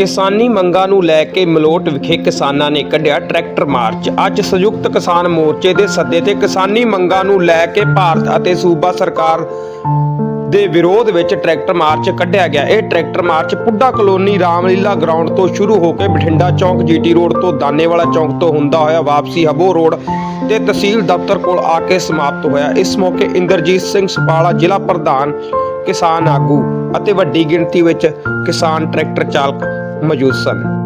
ਕਿਸਾਨੀ ਮੰਗਾਂ ਨੂੰ ਲੈ ਕੇ ਮਲੋਟ ਵਿਖੇ ਕਿਸਾਨਾਂ ਨੇ ਕੱਢਿਆ ਟਰੈਕਟਰ ਮਾਰਚ। ਅੱਜ ਸੰਯੁਕਤ ਕਿਸਾਨ ਮੋਰਚੇ ਦੇ ਸੱਦੇ ਤੇ ਕਿਸਾਨੀ ਮੰਗਾਂ ਨੂੰ ਲੈ ਕੇ ਭਾਰਤ ਅਤੇ ਸੂਬਾ ਸਰਕਾਰ ਦੇ ਵਿਰੋਧ ਵਿੱਚ ਟਰੈਕਟਰ ਮਾਰਚ ਕੱਢਿਆ ਗਿਆ। ਇਹ tractor march PUDA colony Ramlila ground ਤੋਂ ਸ਼ੁਰੂ ਹੋ ਕੇ ਬਠਿੰਡਾ ਚੌਂਕ ਜੀਟੀ ਰੋਡ ਤੋਂ ਦਾਨੇਵਾਲਾ ਚੌਂਕ ਤੋਂ ਹੁੰਦਾ ਹੋਇਆ ਵਾਪਸੀ ਹਬੋ ਰੋਡ ਤੇ ਤਹਿਸੀਲ ਦਫ਼ਤਰ ਕੋਲ ਆ ਕੇ ਸਮਾਪਤ ਹੋਇਆ। ਇਸ ਮੌਕੇ ਇੰਦਰਜੀਤ ਸਿੰਘ ਸਪਾਲਾ ਜ਼ਿਲ੍ਹਾ ਪ੍ਰਧਾਨ ਕਿਸਾਨ ਆਗੂ ਅਤੇ ਵੱਡੀ ਗਿਣਤੀ ਵਿੱਚ ਕਿਸਾਨ ਟਰੈਕਟਰ ਚਾਲਕ ਮੌਜੂਦ ਸਨ।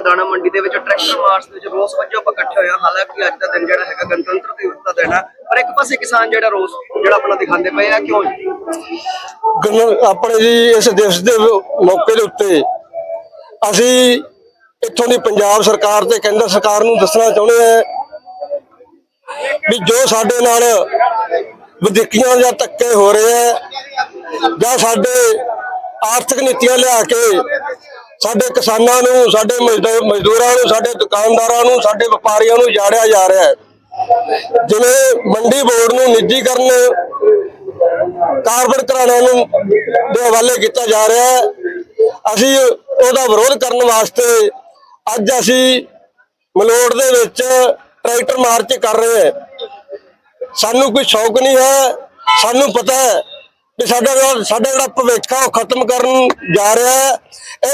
ਤੇ ਦਾਣਾ ਮੰਡੀ ਦੇ ਵਿੱਚ ਟਰੈਕਟਰ ਮਾਰਚ ਦੇ ਵਿੱਚ ਰੋਸ ਵਜੋਂ ਆਪਾਂ ਇਕੱਠੇ ਹੋਏ ਹਾਲਾਂਕਿ ਅੱਜ ਦਾ ਦਿਨ ਜਿਹੜਾ ਹੈਗਾ ਗਣਤੰਤਰ ਦਿਵਸ ਦਾ ਦਿਨ ਹੈ ਪਰ ਇੱਕ ਪਾਸੇ ਕਿਸਾਨ ਜਿਹੜਾ ਰੋਸ ਜਿਹੜਾ ਆਪਣਾ ਦਿਖਾਉਂਦੇ ਪਏ ਆ, ਕਿਉਂ ਆਪਣੇ ਜੀ ਇਸ ਦਿਵਸ ਦੇ ਮੌਕੇ ਦੇ ਉੱਤੇ ਅਸੀਂ ਇੱਥੋਂ ਦੀ ਪੰਜਾਬ ਸਰਕਾਰ ਤੇ ਕੇਂਦਰ ਸਰਕਾਰ ਨੂੰ ਦੱਸਣਾ ਚਾਹੁੰਦੇ ਹਾਂ ਵੀ ਜੋ ਸਾਡੇ ਨਾਲ ਵਧੀਕੀਆਂ ਜਾਂ ਧੱਕੇ ਹੋ ਰਹੇ ਆ ਜਾਂ ਸਾਡੇ ਆਰਥਿਕ ਨੀਤੀਆਂ ਲਿਆ ਕੇ ਸਾਡੇ ਕਿਸਾਨਾਂ ਨੂੰ, ਸਾਡੇ ਮਜ਼ਦੂ- ਮਜ਼ਦੂਰਾਂ ਨੂੰ, ਸਾਡੇ ਦੁਕਾਨਦਾਰਾਂ ਨੂੰ, ਸਾਡੇ ਵਪਾਰੀਆਂ ਨੂੰ ਜਾੜਿਆ ਜਾ ਰਿਹਾ ਹੈ। ਜਿਵੇਂ ਮੰਡੀ ਬੋਰਡ ਨੂੰ ਨਿੱਜੀਕਰਨ ਕਾਰਪੋਰੇਟ ਘਰਾਣਿਆਂ ਨੂੰ ਦੇ ਹਵਾਲੇ ਕੀਤਾ ਜਾ ਰਿਹਾ ਹੈ। ਅਸੀਂ ਉਹਦਾ ਵਿਰੋਧ ਕਰਨ ਵਾਸਤੇ ਅੱਜ ਅਸੀਂ ਮਲੋੜ ਦੇ ਵਿੱਚ ਟਰੈਕਟਰ ਮਾਰਚ ਕਰ ਰਹੇ ਹਾਂ। ਸਾਨੂੰ ਕੋਈ ਸ਼ੌਕ ਨਹੀਂ ਹੈ, ਸਾਨੂੰ ਪਤਾ ਹੈ ਵੀ ਸਾਡਾ ਜਿਹੜਾ ਸਾਡਾ ਜਿਹੜਾ ਭਵਿੱਖ ਆ ਉਹ ਖਤਮ ਕਰਨ ਜਾ ਰਿਹਾ ਹੈ।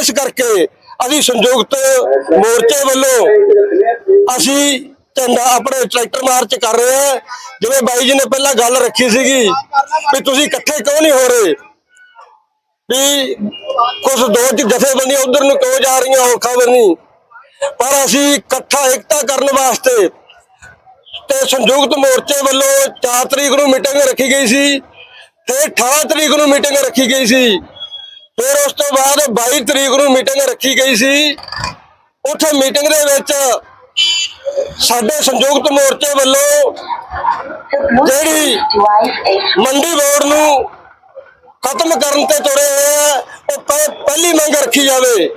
ਇਸ ਕਰਕੇ ਅਸੀਂ ਸੰਯੁਕਤ ਮੋਰਚੇ ਵੱਲੋਂ ਅਸੀਂ ਝੰਡਾ ਆਪਣੇ ਟਰੈਕਟਰ ਮਾਰਚ ਕਰ ਰਹੇ ਹਾਂ। ਜਿਵੇਂ ਬਾਈ ਜੀ ਨੇ ਪਹਿਲਾਂ ਗੱਲ ਰੱਖੀ ਸੀਗੀ ਵੀ ਤੁਸੀਂ ਇਕੱਠੇ ਕਿਉਂ ਨਹੀਂ ਹੋ ਰਹੇ? ਵੀ ਕੁਝ ਦੋ ਜਥੇਬੰਦੀਆਂ ਉਧਰ ਨੂੰ ਕਿਉਂ ਜਾ ਰਹੀਆਂ ਔਖਾ ਬਣੀ ਪਰ ਅਸੀਂ ਇਕੱਠਾ ਇਕਤਾ ਕਰਨ ਵਾਸਤੇ ਤੇ ਸੰਯੁਕਤ ਮੋਰਚੇ ਵੱਲੋਂ 4 ਤਰੀਕ ਨੂੰ ਮੀਟਿੰਗ ਰੱਖੀ ਗਈ ਸੀ। ਤੇ 18 ਤਰੀਕ ਨੂੰ ਮੀਟਿੰਗ ਰੱਖੀ ਗਈ ਸੀ। ਫਿਰ ਉਸ ਤੋਂ ਬਾਅਦ 22 ਤਰੀਕ ਨੂੰ ਮੀਟਿੰਗ ਰੱਖੀ ਗਈ ਸੀ। ਉੱਥੇ ਮੀਟਿੰਗ ਦੇ ਵਿੱਚ ਸਾਡੇ ਸੰਯੁਕਤ ਮੋਰਚੇ ਵੱਲੋਂ ਜਿਹੜੀ ਮੰਡੀ ਬੋਰਡ ਨੂੰ ਖਤਮ ਕਰਨ ਤੇ ਤੁਰੇ ਹੋਏ ਆ, ਉਹ ਪਹਿ- ਪਹਿਲੀ ਮੰਗ ਰੱਖੀ ਜਾਵੇ।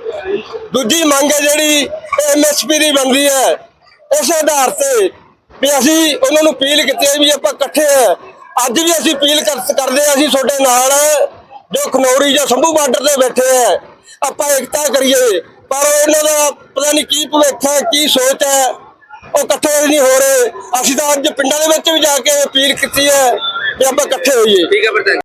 ਦੂਜੀ ਮੰਗ ਹੈ ਜਿਹੜੀ ਐਮਐਸਪੀ ਦੀ ਬਣਦੀ ਹੈ। ਇਸੇ ਆਧਾਰ ਤੇ ਵੀ ਅਸੀਂ ਉਹਨਾਂ ਨੂੰ ਅਪੀਲ ਕੀਤੀ ਹੈ ਵੀ ਆਪਾਂ ਇਕੱਠੇ ਆ। ਅੱਜ ਵੀ ਅਸੀਂ ਅਪੀਲ ਕਰ- ਕਰਦੇ ਆ ਅਸੀਂ ਤੁਹਾਡੇ ਨਾਲ, ਜੋ ਖਨੌਰੀ ਜਾਂ ਸੰਭੂ ਬਾਰਡਰ ਤੇ ਬੈਠੇ ਆ ਆਪਾਂ ਇਕਤਾ ਕਰੀਏ। ਪਰ ਉਹਨਾਂ ਦਾ ਪਤਾ ਨਹੀਂ ਕੀ ਭਵਿੱਖ ਹੈ, ਕੀ ਸੋਚ ਹੈ, ਉਹ ਇਕੱਠੇ ਨਹੀਂ ਹੋ ਰਹੇ। ਅਸੀਂ ਤਾਂ ਅੱਜ ਪਿੰਡਾਂ ਦੇ ਵਿੱਚ ਵੀ ਜਾ ਕੇ ਅਪੀਲ ਕੀਤੀ ਹੈ ਵੀ ਆਪਾਂ ਇਕੱਠੇ ਹੋਈਏ। ਠੀਕ ਹੈ, ਫਿਰ